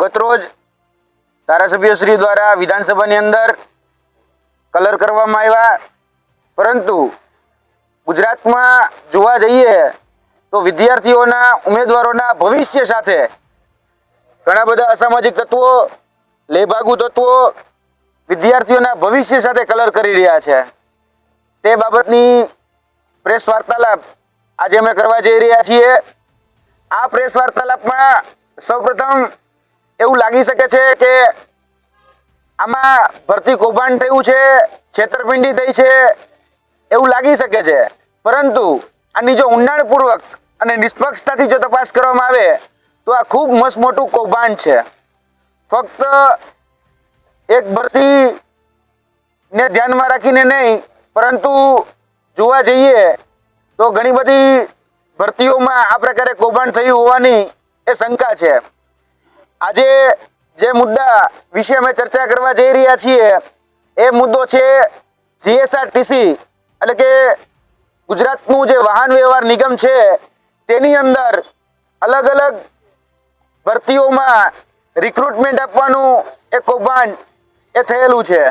ગતરોજ ધારાસભ્યશ્રી દ્વારા વિધાનસભાની અંદર કલર કરવામાં આવ્યા. પરંતુ ગુજરાતમાં જોવા જઈએ તો વિદ્યાર્થીઓના, ઉમેદવારોના ભવિષ્ય સાથે ઘણા બધા અસામાજિક તત્વો લેભાગુ તત્વો વિદ્યાર્થીઓના ભવિષ્ય સાથે કલર કરી રહ્યા છે. તે બાબતની પ્રેસ વાર્તાલાપ આજે અમે કરવા જઈ રહ્યા છીએ. આ પ્રેસ વાર્તાલાપમાં સૌપ્રથમ એવું લાગી શકે છે કે આમાં ભરતી કૌભાંડ થયું છે, છેતરપિંડી થઈ છે, એવું લાગી શકે છે. પરંતુ આની જો ઊંડાણપૂર્વક અને નિષ્પક્ષતાથી જો તપાસ કરવામાં આવે, તો આ ખૂબ મસ્ત મોટું કૌભાંડ છે. ફક્ત એક ભરતીને ધ્યાનમાં રાખીને નહીં, પરંતુ જોવા જઈએ તો ઘણી બધી ભરતીઓમાં આ પ્રકારે કૌભાંડ થયું હોવાની એ શંકા છે. આજે જે મુદ્દા વિશે અમે ચર્ચા કરવા જઈ રહ્યા છીએ, એ મુદ્દો છે જીએસઆરટીસી. એટલે કે ગુજરાતનું જે વાહન વ્યવહાર નિગમ છે, તેની અંદર અલગ અલગ ભરતીઓમાં રિક્રુટમેન્ટ આપવાનું એ કૌભાંડ એ થયેલું છે.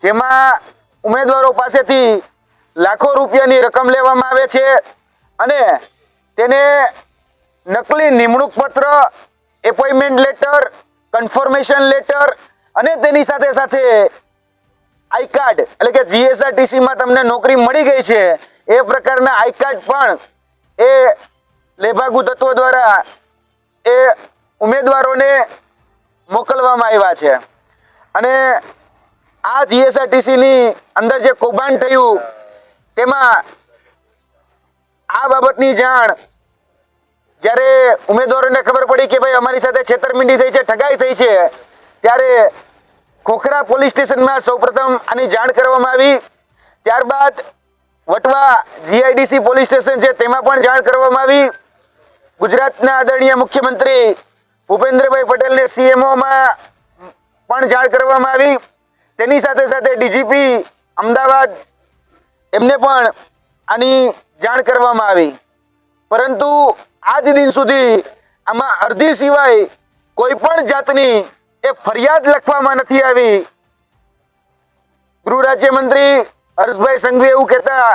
જેમાં ઉમેદવારો પાસેથી લાખો રૂપિયાની રકમ લેવામાં આવે છે અને તેને નકલી નિમણૂક પત્ર એપોઇન્ટમેન્ટ લેટર કન્ફર્મેશન લેટર અને તેની સાથે સાથે આઈ કાર્ડ એટલે કે જીએસઆરટીસીમાં તમને નોકરી મળી ગઈ છે. એ પ્રકારના આઈ કાર્ડ પણ એ લેભાગુ તત્વો દ્વારા એ ઉમેદવારોને મોકલવામાં આવ્યા છે. અને આ જીએસઆરટીસીની અંદર જે કૌભાંડ થયું, તેમાં આ બાબતની જાણ જ્યારે ઉમેદવારોને ખબર પડી કે ભાઈ અમારી સાથે છેતરપિંડી થઈ છે, ઠગાઈ થઈ છે, ત્યારે ખોખરા પોલીસ સ્ટેશનમાં સૌપ્રથમ આની જાણ કરવામાં આવી. ત્યારબાદ વટવા જીઆઈડીસી પોલીસ સ્ટેશન છે, તેમાં પણ જાણ કરવામાં આવી. ગુજરાતના આદરણીય મુખ્યમંત્રી ભૂપેન્દ્રભાઈ પટેલને સીએમઓમાં પણ જાણ કરવામાં આવી. તેની સાથે સાથે ડીજીપી અમદાવાદ એમને પણ આની જાણ કરવામાં આવી. પરંતુ આજ દિન સુધી આમાં અરજી સિવાય કોઈ પણ જાતની એ ફરિયાદ લખવામાં નથી આવી. ગૃહ રાજ્યમંત્રી હર્ષભાઈ સંઘવી એવું કહેતા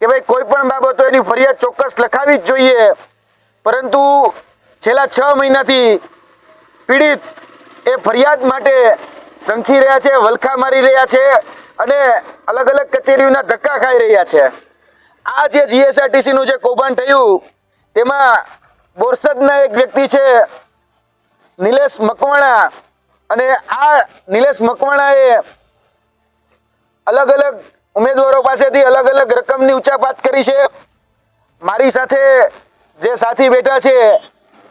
કે ભાઈ કોઈ પણ બાબતો એની ફરિયાદ ચોક્કસ લખાવી જ જોઈએ. પરંતુ છેલ્લા છ મહિનાથી પીડિત એ ફરિયાદ માટે સંખી રહ્યા છે, વલખા મારી રહ્યા છે અને અલગ અલગ કચેરીઓના ધક્કા ખાઈ રહ્યા છે. આ જે જીએસઆરટીસીનું જે કૌભાંડ થયું તેમાં બોરસદના એક વ્યક્તિ છે, નિલેશ મકવાણા. અને આ નિલેશ મકવાણાએ અલગ અલગ ઉમેદવારો પાસેથી અલગ અલગ રકમની ઉચાપાત કરી છે. મારી સાથે જે સાથી બેઠા છે,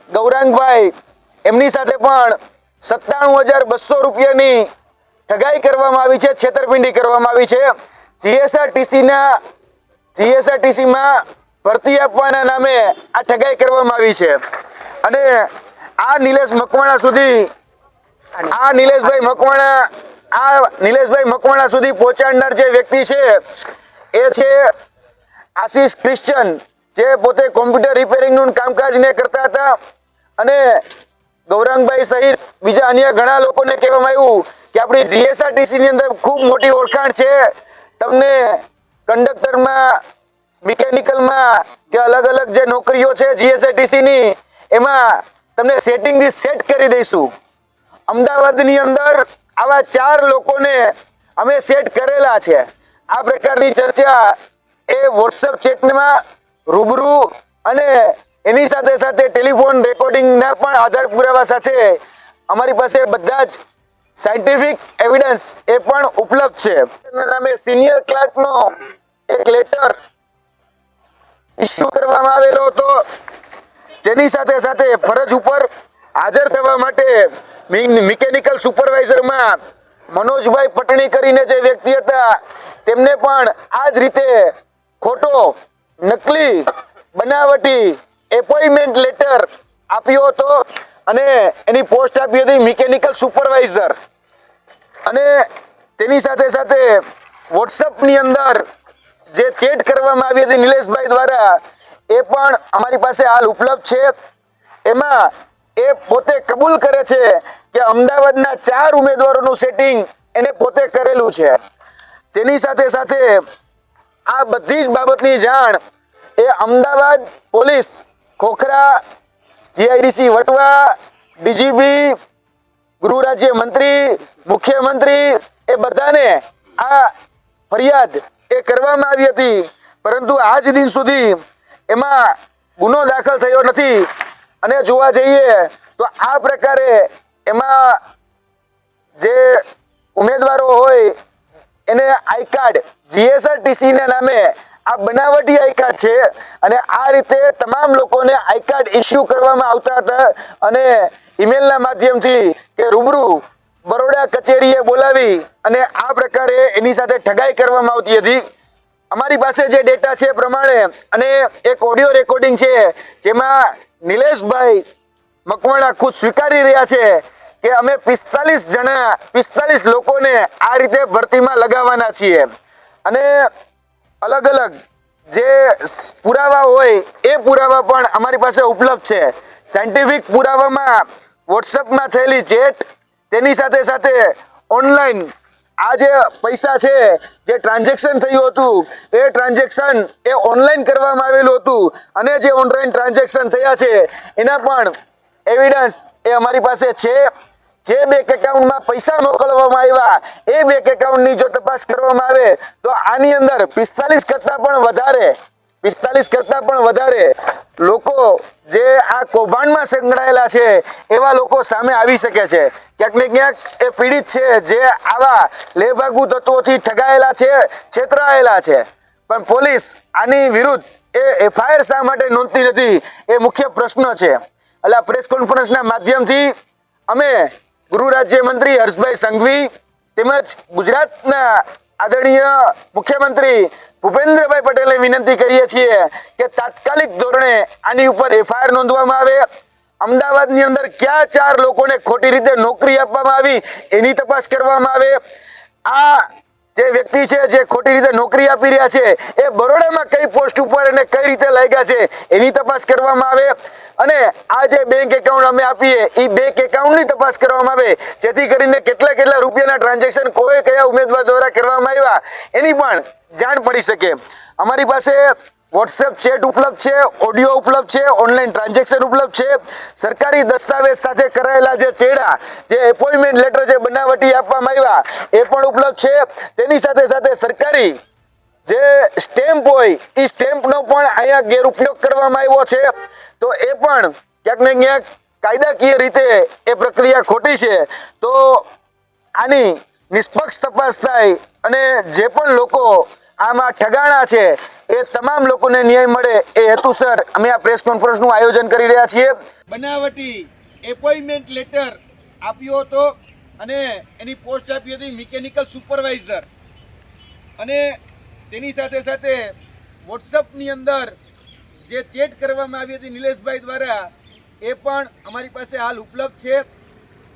ગૌરાંગભાઈ, એમની સાથે પણ સત્તાણું હજાર બસો રૂપિયાની ઠગાઈ કરવામાં આવી છે, છેતરપિંડી કરવામાં આવી છે. જીએસઆરટીસીના, જીએસઆરટીસીમાં ભરતી આપવાના નામે આ ઠગાઈ કરવામાં આવી છે. અને આ નિલેશ મકવાણા સુધી આ નિલેશભાઈ મકવાણા, આ નિલેશભાઈ મકવાણા સુધી પહોંચાડનાર જે વ્યક્તિ છે, એ છે આશીષ ક્રિશ્ચન, જે પોતે કોમ્પ્યુટર રિપેરિંગનું કામકાજ ને કરતા હતા. અને ગૌરાંગભાઈ સહિત બીજા અન્ય ઘણા લોકોને કહેવામાં આવ્યું કે આપણી જીએસઆરટીસીની અંદર ખૂબ મોટી ઓળખાણ છે. તમને કંડક્ટરમાં મિકેનિકલમાં કે અલગ અલગ જે નોકરીઓ છે જીએસઆરટીસી ની, એમાં તમને સેટિંગથી સેટ કરી દઈશું. અમદાવાદની અંદર આવા ચાર લોકોને અમે સેટ કરેલા છે. આ પ્રકારની ચર્ચા એ વોટ્સઅપ ચેટમાં રૂબરૂ અને એની સાથે સાથે ટેલિફોન રેકોર્ડિંગના પણ આધાર પુરાવા સાથે અમારી પાસે બધા જ સાયન્ટિફિક એવિડન્સ એ પણ ઉપલબ્ધ છે. નામે સિનિયર ક્લાર્કનો એક લેટર ઇસ્યુ કરવામાં આવેલો હતો? તેની સાથે સાથે ફરજ ઉપર હાજર થવા માટે મિકેનિકલ સુપરવાઇઝરમાં મનોજભાઈ પટણી કરીને જે વ્યક્તિ હતા, તેમને પણ આ જ રીતે ખોટો, નકલી, બનાવટી એપોઇન્ટમેન્ટ લેટર આપ્યો હતો અને એની પોસ્ટ આપી હતી મિકેનિકલ સુપરવાઇઝર. અને તેની સાથે સાથે વોટ્સઅપની અંદર જે ચેટ કરવામાં આવી હતી નિલેશભાઈ દ્વારા, એ પણ અમારી પાસે હાલ ઉપલબ્ધ છે. એમાં એ પોતે કબૂલ કરે છે કે અમદાવાદના ચાર ઉમેદવારોનું સેટિંગ એને પોતે કરેલું છે. તેની સાથે સાથે આ બધી જ બાબતની જાણ એ Ahmedabad police, Khokhra, GIDC Vatva, DGP, ગૃહ રાજ્ય મંત્રી, મુખ્યમંત્રી એ બધાને આ ફરિયાદ એ કરવામાં આવી હતી. પરંતુ આજ દિન સુધી એમાં ગુનો દાખલ થયો નથી. અને જોવા જઈએ તો આ પ્રકારે એમાં જે ઉમેદવારો હોય, એને આઈ કાર્ડ જીએસઆરટીસીના નામે આ બનાવટી આઈ કાર્ડ છે. અને આ રીતે તમામ લોકોને આઈ કાર્ડ ઇસ્યુ કરવામાં આવતા હતા. અને ઈમેલના માધ્યમથી કે રૂબરૂ બરોડા કચેરીએ બોલાવી અને આ પ્રકારે એની સાથે ઠગાઈ કરવામાં આવતી હતી. અમારી પાસે જે ડેટા છે પ્રમાણે અને એક ઓડિયો રેકોર્ડિંગ છે જેમાં નિલેશભાઈ મકવાણા ખુદ સ્વીકારી રહ્યા છે કે અમે પિસ્તાલીસ જણા, પિસ્તાલીસ લોકોને આ રીતે ભરતીમાં લગાવવાના છીએ. અને અલગ અલગ જે પુરાવા હોય એ પુરાવા પણ અમારી પાસે ઉપલબ્ધ છે. સાયન્ટિફિક પુરાવામાં વોટ્સઅપમાં થયેલી ચેટ તેની સાથે સાથે ઓનલાઈન આ જે પૈસા છે, જે ટ્રાન્ઝેક્શન થયું હતું, એ ટ્રાન્ઝેક્શન એ ઓનલાઈન કરવામાં આવેલું હતું. અને જે ઓનલાઈન ટ્રાન્ઝેક્શન થયા છે, એના પણ એવિડન્સ એ અમારી પાસે છે. જે બેંક એકાઉન્ટમાં પૈસા મોકલવામાં આવ્યા, એ બેંક એકાઉન્ટની જો તપાસ કરવામાં આવે, તો આની અંદર પિસ્તાલીસ કરતાં પણ વધારે પિસ્તાલીસ કરતાં પણ વધારે લોકો જે આ કૌભાંડમાં સંકળાયેલા છે, એવા લોકો સામે આવી શકે છે. ક્યાંક ને ક્યાંક એ પીડિત છે જે આવા લેભાગુ તત્વોથી ઠગાયેલા છે, છેતરાયેલા છે. પણ પોલીસ આની વિરુદ્ધ એ એફઆઈઆર શા માટે નોંધતી નથી, એ મુખ્ય પ્રશ્ન છે. એટલે પ્રેસ કોન્ફરન્સના માધ્યમથી અમે ગૃહ રાજ્ય મંત્રી હર્ષભાઈ સંઘવી તેમજ ગુજરાતના આદરણીય મુખ્યમંત્રી ભૂપેન્દ્રભાઈ પટેલને વિનંતી કરીએ છીએ કે તાત્કાલિક ધોરણે આની ઉપર એફઆઈઆર નોંધવામાં આવે. અમદાવાદની અંદર ક્યાં ચાર લોકોને ખોટી રીતે નોકરી આપવામાં આવી એની તપાસ કરવામાં આવે. આ જે વ્યક્તિ છે, જે ખોટી રીતે નોકરી આપી રહ્યા છે, એ બરોડામાં કઈ પોસ્ટ ઉપર અને કઈ રીતે લાગ્યા છે, એની તપાસ કરવામાં આવે. અને આ જે બેંક એકાઉન્ટ અમે આપીએ, એ બેંક એકાઉન્ટની તપાસ કરવામાં આવે. જેથી કરીને કેટલા કેટલા રૂપિયાના ટ્રાન્ઝેક્શન કોઈ કયા ઉમેદવાર દ્વારા કરવામાં આવ્યા, એની પણ જાણ પડી શકે. અમારી પાસે વોટ્સએપ ચેટ ઉપલબ્ધ છે, ઓડિયો ઉપલબ્ધ છે, ઓનલાઈન ટ્રાન્ઝેક્શન ઉપલબ્ધ છે. સરકારી દસ્તાવેજ સાથે કરાયેલા જે ચેડા, જે એપોઇન્ટમેન્ટ લેટર જે બનાવટી આપવામાં આવ્યા, એ પણ ઉપલબ્ધ છે. તેની સાથે સાથે સરકારી જે સ્ટેમ્પ હોય એ સ્ટેમ્પનો પણ અહીંયા ગેરઉપયોગ કરવામાં આવ્યો છે. તો એ પણ ક્યાંક ને ક્યાંક કાયદાકીય રીતે એ પ્રક્રિયા ખોટી છે. તો આની નિષ્પક્ષ તપાસ થાય અને જે પણ લોકો આમાં ઠગાણા છે. એ તમામ લોકોને ન્યાય મળે એ હેતુસર અમે આ પ્રેસ કોન્ફરન્સનું આયોજન કરી રહ્યા છીએ. બનાવટી એપોઇન્ટમેન્ટ લેટર આપ્યો હતો અને એની પોસ્ટ આપી હતી મિકેનિકલ સુપરવાઇઝર અને તેની સાથે સાથે વોટ્સઅપની અંદર જે ચેટ કરવામાં આવી હતી નિલેશભાઈ દ્વારા, એ પણ અમારી પાસે હાલ ઉપલબ્ધ છે.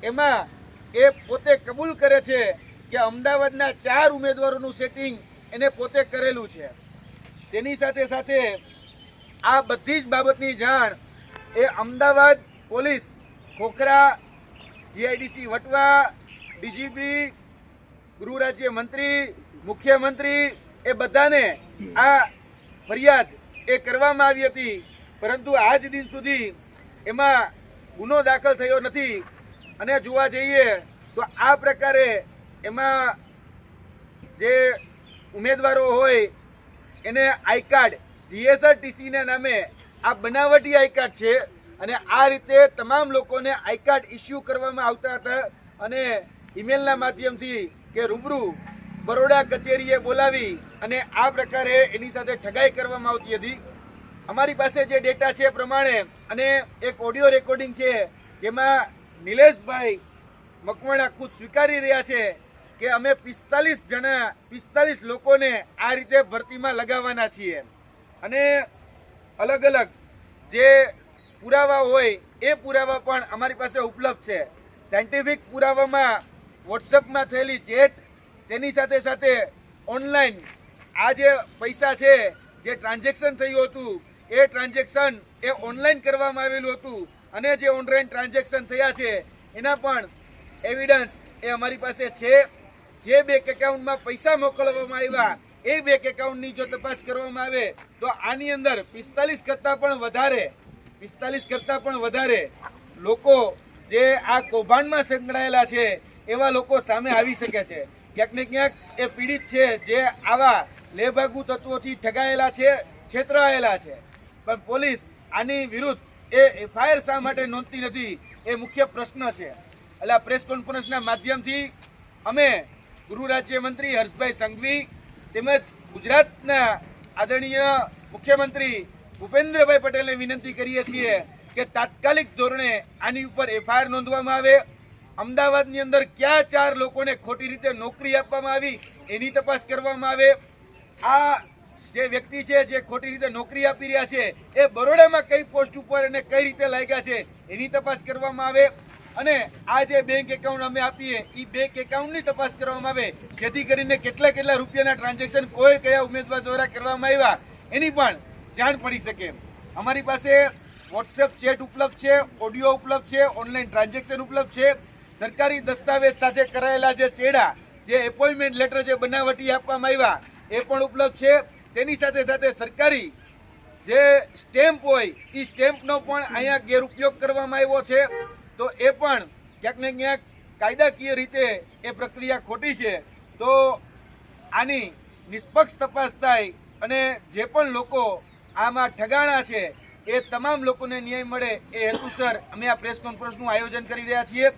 એમાં એ પોતે કબૂલ કરે છે કે અમદાવાદના ચાર ઉમેદવારોનું સેટિંગ એને પોતે કરેલું છે. તેની સાથે સાથે આ બધી જ બાબતની જાણ એ Ahmedabad police, Khokhra, GIDC Vatva, DGP, ગૃહ રાજ્ય મંત્રી, મુખ્યમંત્રી એ બધાને આ ફરિયાદ એ કરવામાં આવી હતી. પરંતુ આજ દિન સુધી એમાં ગુનો દાખલ થયો નથી. અને જોવા જઈએ તો આ પ્રકારે એમાં જે ઉમેદવારો હોય, એને આઈ કાર્ડ જીએસઆરટીસીના નામે આ બનાવટી આઈ કાર્ડ છે. અને આ રીતે તમામ લોકોને આઈ કાર્ડ ઇસ્યુ કરવામાં આવતા હતા અને ઈમેલના માધ્યમથી કે રૂબરૂ બરોડા કચેરીએ બોલાવી અને આ પ્રકારે એની સાથે ઠગાઈ કરવામાં આવતી હતી. અમારી પાસે જે ડેટા છે પ્રમાણે અને એક ઓડિયો રેકોર્ડિંગ છે જેમાં નિલેશભાઈ મકવાણા ખુદ સ્વીકારી રહ્યા છે. કે અમે પિસ્તાલીસ જણા, પિસ્તાલીસ લોકોને આ રીતે ભરતીમાં લગાવવાના છીએ. અને અલગ અલગ જે પુરાવા હોય, એ પુરાવા પણ અમારી પાસે ઉપલબ્ધ છે. સાયન્ટિફિક પુરાવામાં વોટ્સઅપમાં થયેલી ચેટ, તેની સાથે સાથે ઓનલાઈન આ જે પૈસા છે, જે ટ્રાન્ઝેક્શન થયું હતું, એ ટ્રાન્ઝેક્શન એ ઓનલાઈન કરવામાં આવેલું હતું. અને જે ઓનલાઈન ટ્રાન્ઝેક્શન થયા છે, એના પણ એવિડન્સ એ અમારી પાસે છે. જે બેંક એકાઉન્ટમાં પૈસા મોકલવામાં આવ્યા, એ બેંક એકાઉન્ટની જો તપાસ કરવામાં આવે, તો આની અંદર પિસ્તાલીસ કરતાં પણ વધારે, પિસ્તાલીસ કરતાં પણ વધારે લોકો જે આ કૌભાંડમાં સંકળાયેલા છે, એવા લોકો સામે આવી શકે છે. ક્યાંક ને ક્યાંક એ પીડિત છે જે આવા લેભાગુ તત્વોથી ઠગાયેલા છે, છેતરાયેલા છે. પણ પોલીસ આની વિરુદ્ધ એ એફઆઈઆર શા માટે નોંધતી નથી, એ મુખ્ય પ્રશ્ન છે. એટલે આ પ્રેસ કોન્ફરન્સના માધ્યમથી અમે ગૃહ રાજ્યમંત્રી હર્ષભાઈ સંઘવી તેમજ ગુજરાતના આદરણીય મુખ્યમંત્રી ભૂપેન્દ્રભાઈ પટેલને વિનંતી કરીએ છીએ કે તાત્કાલિક ધોરણે આની ઉપર એફઆઈઆર નોંધવામાં આવે. અમદાવાદની અંદર ક્યાં ચાર લોકોને ખોટી રીતે નોકરી આપવામાં આવી એની તપાસ કરવામાં આવે. આ જે વ્યક્તિ છે, જે ખોટી રીતે નોકરી આપી રહ્યા છે, એ બરોડામાં કઈ પોસ્ટ ઉપર અને કઈ રીતે લાગ્યા છે એની તપાસ કરવામાં આવે. અને આ જે બેંક એકાઉન્ટ અમે આપીએ એ બેંક એકાઉન્ટની તપાસ કરવામાં આવે. જેથી કરીને કેટલા કેટલા રૂપિયાના ટ્રાન્ઝેક્શન કોઈ કયા ઉમેદવાર દ્વારા કરવામાં આવ્યા, એની પણ જાણ પડી શકે. અમારી પાસે વોટ્સએપ ચેટ ઉપલબ્ધ છે ઓડિયો ઉપલબ્ધ છે ઓનલાઈન ટ્રાન્ઝેક્શન ઉપલબ્ધ છે. સરકારી દસ્તાવેજ સાથે કરાયેલા જે ચેડા, જે એપોઇન્ટમેન્ટ લેટર જે બનાવટી આપવામાં આવ્યા, એ પણ ઉપલબ્ધ છે. તેની સાથે સાથે સરકારી જે સ્ટેમ્પ હોય એ સ્ટેમ્પનો પણ અહીંયા ગેરઉપયોગ કરવામાં આવ્યો છે. તો એ પણ ક્યાંક ને ક્યાંક કાયદાકીય રીતે એ પ્રક્રિયા ખોટી છે. તો આની નિષ્પક્ષ તપાસ થાય અને જે પણ લોકો આમાં ઠગાણા છે એ તમામ લોકોને ન્યાય મળે એ હેતુસર અમે આ પ્રેસ કોન્ફરન્સનું આયોજન કરી રહ્યા છીએ.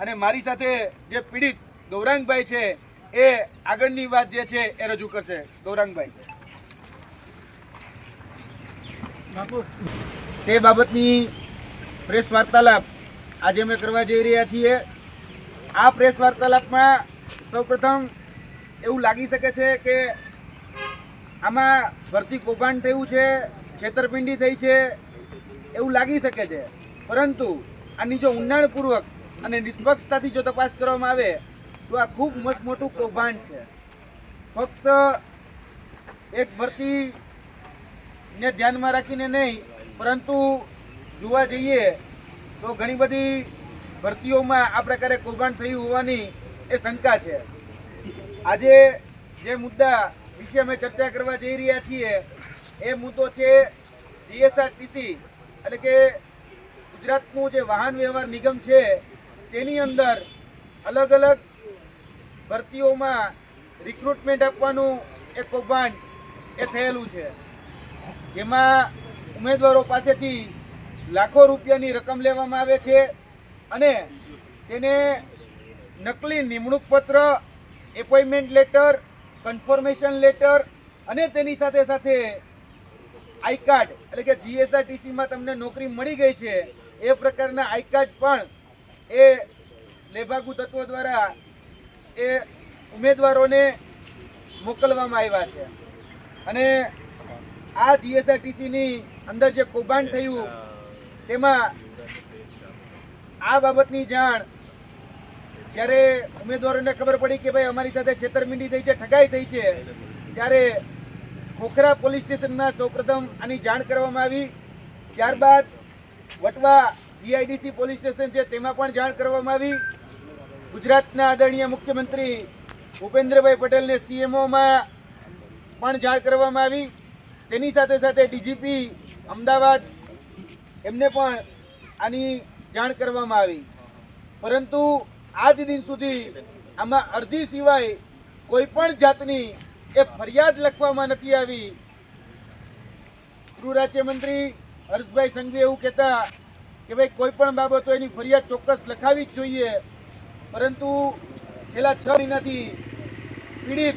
અને મારી સાથે જે પીડિત ગૌરાંગભાઈ છે એ આગળની વાત જે છે એ રજૂ કરશે. ગૌરાંગભાઈ. તે બાબતની પ્રેસ વાર્તાલાપ આજે અમે કરવા જઈ રહ્યા છીએ. આ પ્રેસ વાર્તાલાપમાં સૌપ્રથમ એવું લાગી શકે છે કે આમાં ભરતી કૌભાંડ થયું છે, છેતરપિંડી થઈ છે, એવું લાગી શકે છે. પરંતુ આની જો ઊંડાણપૂર્વક અને નિષ્પક્ષતાથી જો તપાસ કરવામાં આવે, તો આ ખૂબ મસ્ત મોટું કૌભાંડ છે. ફક્ત એક ભરતીને ધ્યાનમાં રાખીને નહીં, પરંતુ જોવા જઈએ તો ઘણી બધી ભરતીઓમાં આ પ્રકારે કૌભાંડ થયું હોવાની એ શંકા છે. આજે જે મુદ્દા વિશે અમે ચર્ચા કરવા જઈ રહ્યા છીએ, એ મુદ્દો છે જીએસઆરટીસી એટલે કે ગુજરાતનું જે વાહન વ્યવહાર નિગમ છે, તેની અંદર અલગ અલગ ભરતીઓમાં રિક્રુટમેન્ટ આપવાનું એ કૌભાંડ એ થયેલું છે. જેમાં ઉમેદવારો પાસેથી લાખો રૂપિયાની રકમ લેવામાં આવે છે અને તેને નકલી નિમણૂક પત્ર એપોઇન્ટમેન્ટ લેટર કન્ફર્મેશન લેટર અને તેની સાથે સાથે આઈ કાર્ડ એટલે કે જીએસઆરટીસીમાં તમને નોકરી મળી ગઈ છે. એ પ્રકારના આઈ કાર્ડ પણ એ લેભાગુ તત્વો દ્વારા એ ઉમેદવારોને મોકલવામાં આવ્યા છે. અને આ જીએસઆરટીસીની અંદર જે કૌભાંડ થયું તેમાં આ બાબતની જાણ, જ્યારે ઉમેદવારોને ખબર પડી કે ભાઈ અમારી સાથે છેતરમીંડી થઈ છે, ઠગાઈ થઈ છે, ત્યારે ખોખરા પોલીસ સ્ટેશનમાં સૌપ્રથમ આની જાણ કરવામાં આવી. ત્યારબાદ વટવા જીઆઈડીસી પોલીસ સ્ટેશન છે, તેમાં પણ જાણ કરવામાં આવી. ગુજરાતના આદરણીય મુખ્યમંત્રી ભૂપેન્દ્રભાઈ પટેલને સીએમઓમાં પણ જાણ કરવામાં આવી. તેની સાથે સાથે ડીજીપી અમદાવાદ એમને પણ આની જાણ કરવામાં આવી. પરંતુ આજ દિન સુધી આમાં અરજી સિવાય કોઈ પણ જાતની એ ફરિયાદ લખવામાં નથી આવી. ગૃહ રાજ્યમંત્રી હર્ષભાઈ સંઘવી એવું કહેતા કે ભાઈ કોઈ પણ બાબતો એની ફરિયાદ ચોક્કસ લખાવી જ જોઈએ. પરંતુ છેલ્લા છ મહિનાથી પીડિત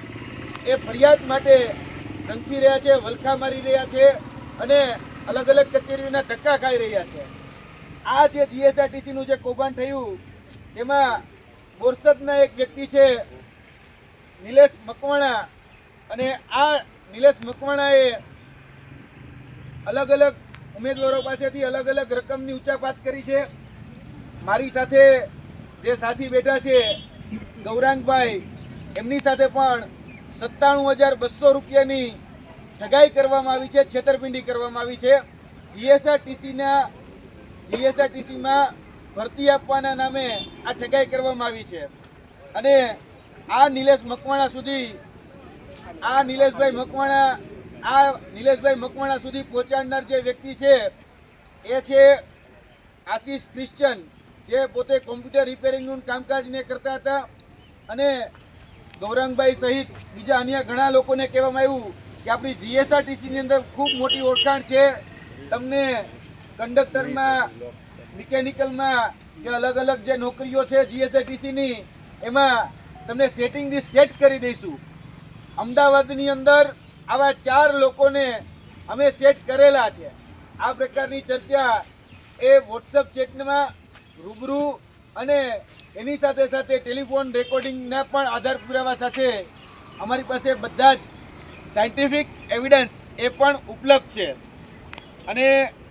એ ફરિયાદ માટે ઝંખી રહ્યા છે, વલખા મારી રહ્યા છે અને અલગ અલગ કચેરીઓના ધક્કા ખાઈ રહ્યા છે. આ જે જીએસઆરટીસીનું જે કૌભાંડ થયું, તેમાં બોરસદના એક વ્યક્તિ છે, નિલેશ મકવાણા. અને આ નિલેશ મકવાણાએ અલગ અલગ ઉમેદવારો પાસેથી અલગ અલગ રકમની ઉચાપાત કરી છે. મારી સાથે જે સાથી બેઠા છે, ગૌરાંગભાઈ, એમની સાથે પણ સત્તાણું હજાર બસો રૂપિયાની ઠગાઈ કરવામાં આવી છે, છેતરપિંડી કરવામાં આવી છે. જીએસઆરટીસીના, જીએસઆરટીસીમાં ભરતી આપવાના નામે આ ઠગાઈ કરવામાં આવી છે. અને આ નિલેશ મકવાણા સુધી, આ નિલેશભાઈ મકવાણા, આ નિલેશભાઈ મકવાણા સુધી પહોંચાડનાર જે વ્યક્તિ છે, એ છે આશીષ ક્રિશ્ચન, જે પોતે કોમ્પ્યુટર રિપેરિંગનું કામકાજને કરતા હતા. અને ગૌરંગભાઈ સહિત બીજા અન્ય ઘણા લોકોને કહેવામાં આવ્યું કે આપણી જીએસઆરટીસીની અંદર ખૂબ મોટી ઓળખાણ છે. તમને કંડક્ટરમાં, મિકેનિકલમાં કે અલગ અલગ જે નોકરીઓ છે જીએસઆરટીસીની એમાં તમને સેટિંગથી સેટ કરી દઈશું. અમદાવાદની અંદર આવા ચાર લોકોને અમે સેટ કરેલા છે. આ પ્રકારની ચર્ચા એ વોટ્સઅપ ચેટમાં રૂબરૂ અને એની સાથે સાથે ટેલિફોન રેકોર્ડિંગના પણ આધાર પુરાવા સાથે અમારી પાસે બધા જ સાયન્ટિફિક એવિડન્સ એ પણ ઉપલબ્ધ છે. અને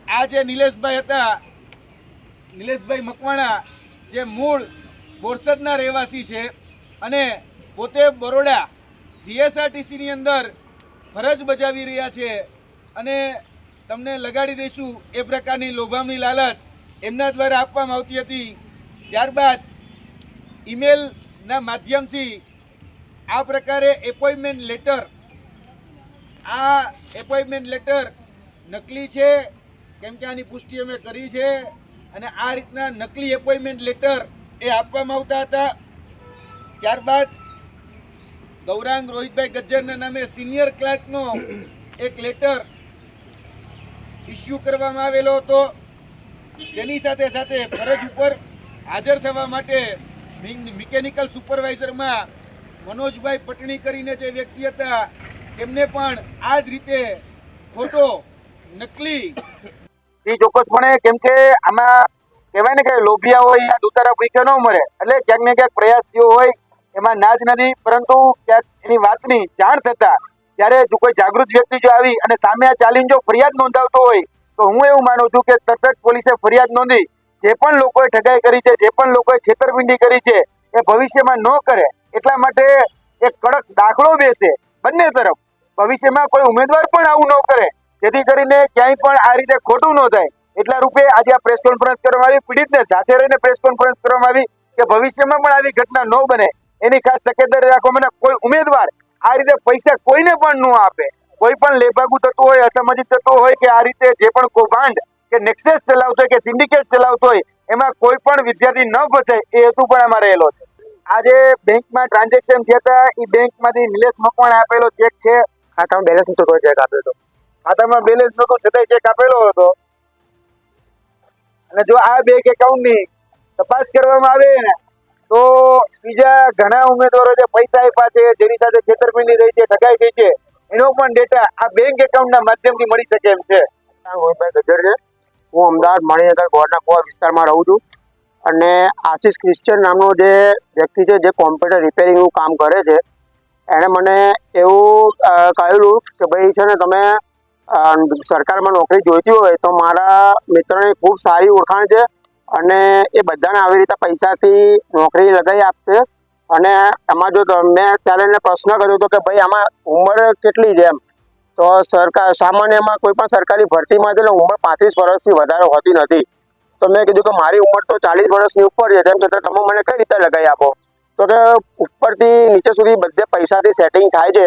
આ જે નિલેશભાઈ હતા, નિલેશભાઈ મકવાણા, જે મૂળ બોરસદના રહેવાસી છે અને પોતે બરોડા જીએસઆરટીસીની અંદર ફરજ બજાવી રહ્યા છે અને તમને લગાડી દઈશું એ પ્રકારની લોભામણી લાલચ એમના દ્વારા આપવામાં આવતી હતી. ત્યારબાદ ઈમેલના માધ્યમથી આ પ્રકારે એપોઇન્ટમેન્ટ લેટર આ એપોઇન્ટમેન્ટ લેટર નકલી છે. કેમ કે આની પુષ્ટિ અમે કરી છે. અને આ રીતના નકલી એપોઇન્ટમેન્ટ લેટર એ આપવામાં આવતા હતા. ત્યારબાદ ગૌરાંગ રોહિતભાઈ ગજ્જરના નામે સિનિયર ક્લાર્કનો એક લેટર ઇસ્યુ કરવામાં આવેલો હતો. તેની સાથે સાથે ફરજ ઉપર હાજર થવા માટે મિકેનિકલ સુપરવાઇઝરમાં મનોજભાઈ પટણી કરીને જે વ્યક્તિ હતા તેમને પણ આ જ રીતે ખોટો નકલી એ ચોક્કસપણે કેમ કે આમાં કહેવાય ને કે લોભિયા હોય યા દુતારા પૈકી ન મળે એટલે ક્યાંક ને ક્યાંક પ્રયાસ થયો હોય, એમાં ના જ નથી. પરંતુ ક્યાંક એની વાતની જાણ થતા ત્યારે જો કોઈ જાગૃત વ્યક્તિ જો આવી અને સામે આ ચાલીને જો ફરિયાદ નોંધાવતો હોય, તો હું એવું માનું છું કે તરત જ પોલીસે ફરિયાદ નોંધી જે પણ લોકોએ ઠગાઈ કરી છે, જે પણ લોકોએ છેતરપિંડી કરી છે, એ ભવિષ્યમાં ન કરે. એટલા માટે એક કડક દાખલો બેસે બંને તરફ. ભવિષ્યમાં કોઈ ઉમેદવાર પણ આવું ન કરે. જેથી કરીને ક્યાંય પણ આ રીતે ખોટું ન થાય. એટલા રૂપે આજે આ પ્રેસ કોન્ફરન્સ કરવામાં આવી. પીડિતને સાથે રહીને પ્રેસ કોન્ફરન્સ કરવામાં આવી કે ભવિષ્યમાં પણ આવી ઘટના ન બને. એની ખાસ તકેદારી રાખવા માટે કોઈ ઉમેદવાર આ રીતે પૈસા કોઈને પણ ન આપે. કોઈ પણ લેભાગુ થતું હોય, અસામાજિક થતું હોય કે આ રીતે જે પણ કૌભાંડ કે નેક્સેસ ચલાવતો હોય કે સિન્ડિકેટ ચલાવતો હોય, એમાં કોઈ પણ વિદ્યાર્થી ન ફસાય એ હેતુ પણ આમાં રહેલો છે. આજે બેંકમાં ટ્રાન્ઝેક્શન થયા હતા. એ બેંકમાંથી નિલેશ મકવાણે આપેલો ચેક છે. ખાતામાં બેલેન્સ નતો ચેક આપ્યો હતો ખાતામાં બેલેન્સ નતો છતાંય ચેક આપેલો હતો. અને જો આ બેંક એકાઉન્ટની તપાસ કરવામાં આવે ને, તો બીજા ઘણા ઉમેદવારો જે પૈસા આપ્યા છે, જેની સાથે છેતરપિંડી થઈ છે, ઠગાઈ થઈ છે, એનો પણ ડેટા આ બેંક એકાઉન્ટના માધ્યમથી મળી શકે એમ છે. હું અમદાવાદ મણિનગર ગોળના કોવા વિસ્તારમાં રહું છું. અને આશીષ ક્રિશ્ચન નામનો જે વ્યક્તિ છે, જે કોમ્પ્યુટર રિપેરિંગનું કામ કરે છે એણે મને એવું કહેલું કે ભાઈ છે ને તમે સરકારમાં નોકરી જોઈતી હોય તો મારા મિત્રની ખૂબ સારી ઓળખાણ છે અને એ બધાને આવી રીતે પૈસાથી નોકરી લગાવી આપશે. અને એમાં જો મેં ત્યારે એને પ્રશ્ન કર્યો હતો કે ભાઈ આમાં ઉંમર કેટલી છે એમ? તો સરકાર સામાન્યમાં કોઈ પણ સરકારી ભરતીમાં છે ને ઉંમર પાંત્રીસ વર્ષથી વધારે હોતી નથી. તો મેં કીધું કે મારી ઉંમર તો ચાલીસ વર્ષની ઉપર છે, તેમ છતાં તમે મને કઈ રીતે લગાવી આપો? તો કે ઉપરથી નીચે સુધી બધે પૈસાથી સેટિંગ થાય છે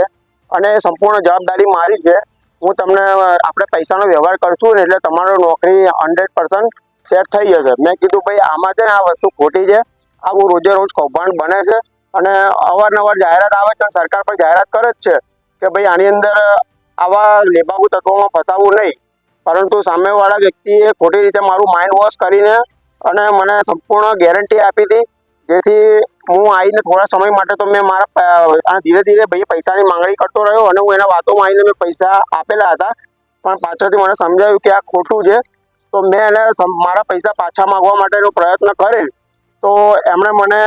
અને સંપૂર્ણ જવાબદારી મારી છે. હું તમને આપણે પૈસાનો વ્યવહાર કરશું ને એટલે તમારો નોકરી હંડ્રેડ પર્સન્ટ સેટ થઈ જશે. મેં કીધું, ભાઈ, આમાં છે ને આ વસ્તુ ખોટી છે. આવું રોજે રોજ કૌભાંડ બને છે. અને અવારનવાર જાહેરાત આવે છે સરકાર પણ જાહેરાત કરે જ છે કે, ભાઈ, આની અંદર આવા લેબાગુ તત્વોમાં ફસાવવું નહીં. પરંતુ સામેવાળા વ્યક્તિએ ખોટી રીતે મારું માઇન્ડ વોશ કરીને અને મને સંપૂર્ણ ગેરંટી આપી હતી જેથી હું આવીને થોડા સમય માટે તો મેં મારા ધીરે ધીરે ભાઈ પૈસાની માંગણી કરતો રહ્યો અને હું એના વાતોમાં આવીને મેં પૈસા આપેલા હતા. પણ પાછળથી મને સમજાયું કે આ ખોટું છે. તો મેં એને મારા પૈસા પાછા માંગવા માટેનો પ્રયત્ન કરેલ. તો એમણે મને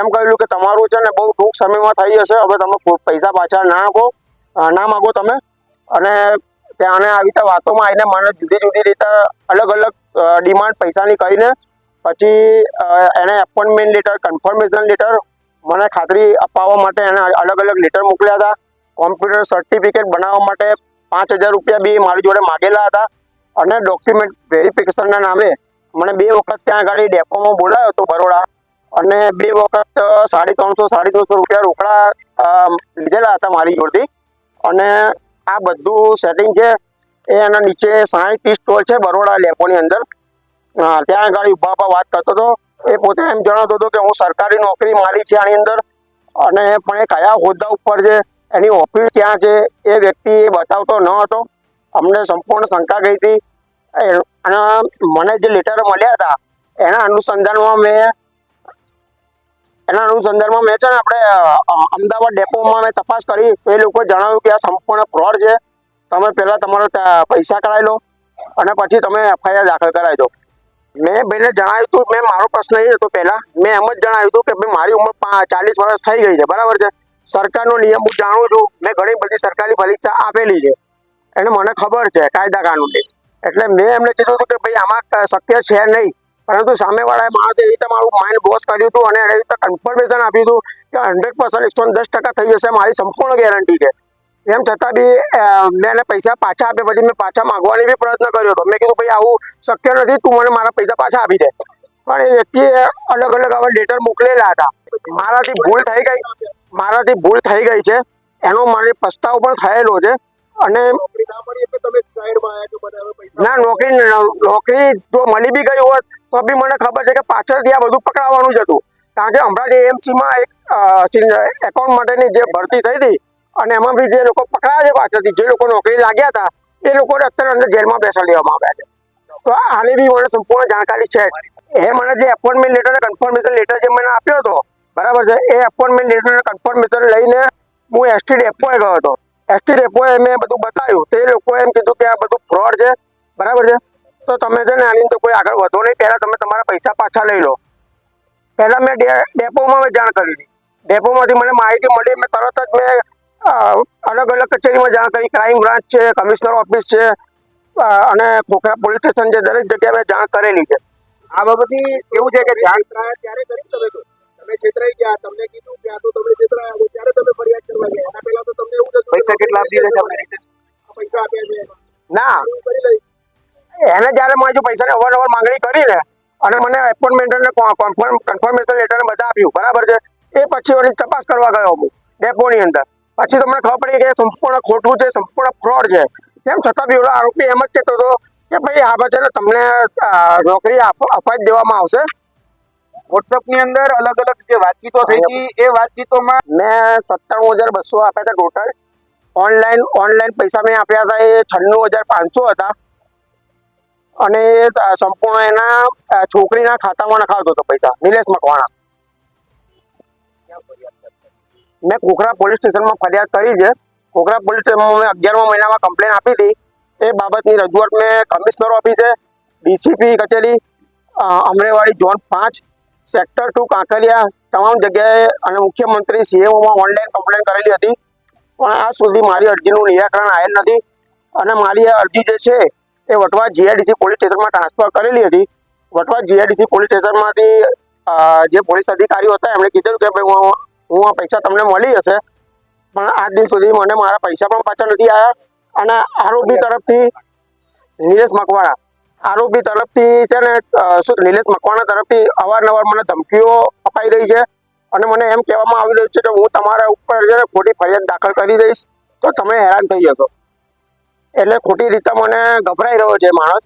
એમ કહ્યું કે તમારું છે ને બહુ ટૂંક સમયમાં થઈ જશે. હવે તમે પૈસા પાછા ના આપો. ના માગો તમે. અને ત્યાં આવી રીતે વાતોમાં આવીને મને જુદી જુદી રીતે અલગ અલગ ડિમાન્ડ પૈસાની કરીને પછી એને એપોઇન્ટમેન્ટ લેટર કન્ફર્મેશન લેટર મને ખાતરી અપાવવા માટે એને અલગ અલગ લેટર મોકલ્યા હતા. કોમ્પ્યુટર સર્ટિફિકેટ બનાવવા માટે પાંચ હજાર રૂપિયા બી મારી જોડે માગેલા હતા. અને ડોક્યુમેન્ટ વેરિફિકેશનના નામે મને બે વખત ત્યાં આગળ ડેપોમાં બોલાયો હતો બરોડા. અને બે વખત સાડી ત્રણસો સાડી ત્રણસો રૂપિયા રોકડા લીધેલા હતા મારી જોડથી. અને આ બધું સેટિંગ છે, એ એના નીચે સાઠ સ્ટોલ છે બરોડા ડેપોની અંદર. ત્યાં આગળ ઊભા વાત કરતો હતો. એ પોતે એમ જણાવતો હતો કે હું સરકારી નોકરી મારી છે આની અંદર. અને પણ એ કયા હોદ્દા ઉપર છે, એની ઓફિસ ક્યાં છે, એ વ્યક્તિ એ બતાવતો ન હતો. અમને સંપૂર્ણ શંકા ગઈ હતી. અને મને જે લેટર મળ્યા હતા, એના અનુસંધાનમાં મેં, એના અનુસંધાનમાં મેં છે ને આપણે અમદાવાદ ડેપોમાં મેં તપાસ કરી. તો એ લોકોએ જણાવ્યું કે આ સંપૂર્ણ ફ્રોડ છે. તમે પહેલાં તમારા પૈસા કઢાવી લો. અને પછી તમે એફઆઈઆર દાખલ કરાવી દો. મેં ભાઈને જણાવ્યું હતું મેં મારો પ્રશ્ન એ હતો પહેલાં. મેં એમ જ જણાવ્યું હતું કે ભાઈ, મારી ઉંમર ચાલીસ વર્ષ થઈ ગઈ છે, બરાબર છે? સરકારનો નિયમ હું જાણું છું, મેં ઘણી બધી સરકારી પરીક્ષા આપેલી છે. એને મને ખબર છે, કાયદા કાનૂનની. એટલે મેં એમને કીધું હતું કે ભાઈ, આમાં શક્ય છે નહીં. પરંતુ સામેવાળા માણસે એ રીતે મારું માઇન્ડ વોશ કર્યું હતું અને એને કન્ફર્મેશન આપ્યું હતું કે હંડ્રેડ પર્સન્ટ એકસો દસ ટકા થઈ જશે, મારી સંપૂર્ણ ગેરંટી છે. એમ છતાં બી મેં એને પૈસા પાછા આપ્યા પછી મેં પાછા માગવાની બી પ્રયત્ન કર્યો હતો. મેં કીધું, ભાઈ, આવું શક્ય નથી, તું મને મારા પૈસા પાછા આપી દે. પણ એ વ્યક્તિએ અલગ અલગ આવા લેટર મોકલેલા હતા. મારાથી ભૂલ થઈ ગઈ. મારાથી ભૂલ થઈ ગઈ છે. એનો મને પસ્તાવ પણ થયેલો છે. અને ના, નોકરી નોકરી જો મળી બી ગઈ હોત, તો બી મને ખબર છે કે પાછળથી આ બધું પકડાવવાનું જ હતું. કારણ કે હમણાં જે એમસીમાં એક એકાઉન્ટ માટેની જે ભરતી થઈ હતી અને એમાં બી જે લોકો પકડાયા છે પાછળથી, જે લોકો નોકરી લાગ્યા હતા, એ લોકોને અત્યારે અંદર જેલમાં બેસા લેવામાં આવ્યા છે. તો આની બી મને સંપૂર્ણ જાણકારી છે. એ મને જે એપોઇન્ટમેન્ટ લેટર કન્ફર્મેશન લેટર જે મને આપ્યો હતો, બરાબર છે, એ એપોઇન્ટમેન્ટ લેટર કન્ફર્મેશન લઈને હું એસટી ડેપોએ ગયો હતો. એસટી ડેપોએ મેં બધું બતાવ્યું. તે લોકોએ એમ કીધું કે આ બધું ફ્રોડ છે, બરાબર છે. તો તમે છે ને આની તો કોઈ આગળ વધો નહીં. પહેલાં તમે તમારા પૈસા પાછા લઈ લો. પહેલાં મેં ડેપોમાં મેં જાણ કરી હતી ડેપોમાંથી મને માહિતી મળી. મેં તરત જ મેં અલગ અલગ કચેરીમાં જાણ કરી. ક્રાઇમ બ્રાન્ચ છે કમિશનર ઓફિસ છે અને ખોખરા પોલીસ સ્ટેશન છે દરેક જગ્યાએ મેં જાણ કરેલી છે. આ બાબતની એવું છે કે જાણ ત્યારે કરી તમે તો. તમે છેતરાઈ ગયા તમને કીધું કે આ તો તમે છેતરાયા છો ત્યારે તમે ફરિયાદ કરવા ગયા. એના પહેલા તો તમને એવું હતું પૈસા કેટલા આપી દીધા છે આપણે? પૈસા આપ્યા છે. ના. એને જ્યારે મારી જો પૈસાની અવારનવાર માંગણી કરી ને અને મને એપોઇન્ટમેન્ટ અને કન્ફર્મ કન્ફર્મેશન લેટર બધા આપ્યું. બરાબર છે? એ પછી તપાસ કરવા ગયો હું ડેપોની અંદર. પછી તમને ખબર પડી કે સંપૂર્ણ ખોટું છે સંપૂર્ણ ફ્રોડ છે. તેમ છતાં બી ઓલો આરોપી એમ જ કહેતો હતો કે ભાઈ આ છે ને તમને નોકરી જ દેવામાં આવશે. વોટ્સઅપની અંદર અલગ અલગ જે વાતચીતો થઈ હતી એ વાતચીતોમાં મેં સત્તાણું હજાર બસો આપ્યા હતા ટોટલ ઓનલાઈન ઓનલાઈન પૈસા મેં આપ્યા હતા એ છન્નું હજાર પાંચસો હતા. અને સંપૂર્ણ એના છોકરીના ખાતામાં નખાવતો હતો પૈસા નિલેશ મકવાણા. મેં કોકરા પોલીસ સ્ટેશનમાં ફરિયાદ કરી છે. કોકરા પોલીસ સ્ટેશનમાં મેં અગિયારમા મહિનામાં કમ્પ્લેન આપી હતી. એ બાબતની રજૂઆત મેં કમિશનર ઓફિસે ડીસીપી કચેરી અમરેવાડી ઝોન પાંચ, સેક્ટર ટુ કાંકરિયા તમામ જગ્યાએ અને મુખ્યમંત્રી સીએમઓમાં ઓનલાઈન કમ્પ્લેન કરેલી હતી. પણ આજ સુધી મારી અરજીનું નિરાકરણ આવેલ નથી અને મારી આ અરજી જે છે એ વટવા જીઆઈડીસી પોલીસ સ્ટેશનમાં ટ્રાન્સફર કરેલી હતી. વટવા જીઆઈડીસી પોલીસ સ્ટેશનમાંથી જે પોલીસ અધિકારીઓ હતા એમણે કીધું કે ભાઈ હું હું આ પૈસા તમને મળી જશે. પણ આજ દિન સુધી મને મારા પૈસા પણ પાછા નથી આવ્યા અને આરોપી તરફથી નિલેશ મકવાણા આરોપી તરફથી છે ને નિલેશ મકવાણા તરફથી અવારનવાર મને ધમકીઓ અપાઈ રહી છે. અને મને એમ કહેવામાં આવી રહ્યું છે કે હું તમારા ઉપર છે ને ખોટી ફરિયાદ દાખલ કરી દઈશ. તો તમે હેરાન થઈ જશો. એટલે ખોટી રીતે મને ગભરાઈ રહ્યો છે માણસ.